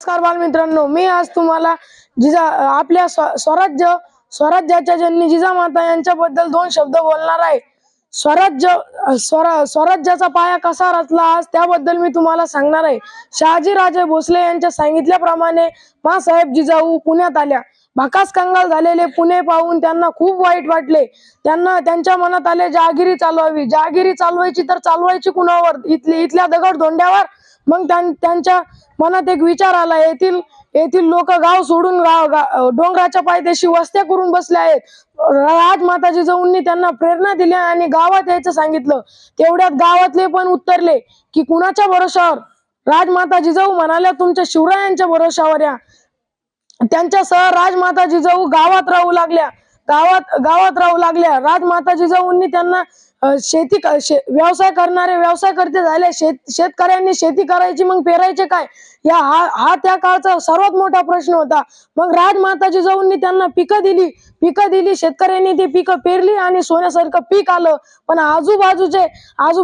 नमस्कार बालमित्रांनो मी आज तुम्हाला जिजा आपल्या स्वराज्य स्वराज्याच्या जननी जिजामाता यांच्याबद्दल दोन शब्द बोलणार आहे. स्वराज्य स्वरा स्वराज्याचा पाया कसा रचला आज त्याबद्दल मी तुम्हाला सांगणार आहे. शहाजीराजे भोसले यांच्या सांगितल्याप्रमाणे मासाहेब जिजाऊ पुण्यात आल्या. भाकास कंगाल झालेले पुणे पाहून त्यांना खूप वाईट वाटले. त्यांना त्यांच्या मनात आले जहागिरी चालवावी जहागिरी चालवायची तर चालवायची कुणावर? इथली इथल्या दगड धोंड्यावर मग त्यां- त्यांच्या मनात एक विचार आला येथील येथील लोक गाव सोडून गाव डोंगराच्या पायथ्याशी वस्त्या करून बसले आहेत. राजमाता जिजाऊंनी त्यांना प्रेरणा दिल्या आणि गावात यायचं सांगितलं. तेवढ्यात गावातले पण उत्तरले की कुणाच्या भरोशावर राजमाता जिजाऊ म्हणाल्या तुमच्या शिवरायांच्या भरोशावर या. त्यांच्यासह राजमाता जिजाऊ गावात राहू लागल्या. गावात गावात राहू लागल्या. राजमाताजी जिजाऊंनी त्यांना शेती शे- व्यवसाय करणारे व्यवसाय करते झाले. शेत शेतकऱ्यांनी शेती करायची मग पेरायचे काय? या हा हा त्या काळचा सर्वात मोठा प्रश्न होता. मग राजमाताजी जाऊननी त्यांना पिकं दिली. पिकं दिली शेतकऱ्यांनी ती पिकं पेरली आणि सोन्यासारखं पीक आलं. पण आजूबाजूचे आजूबाजू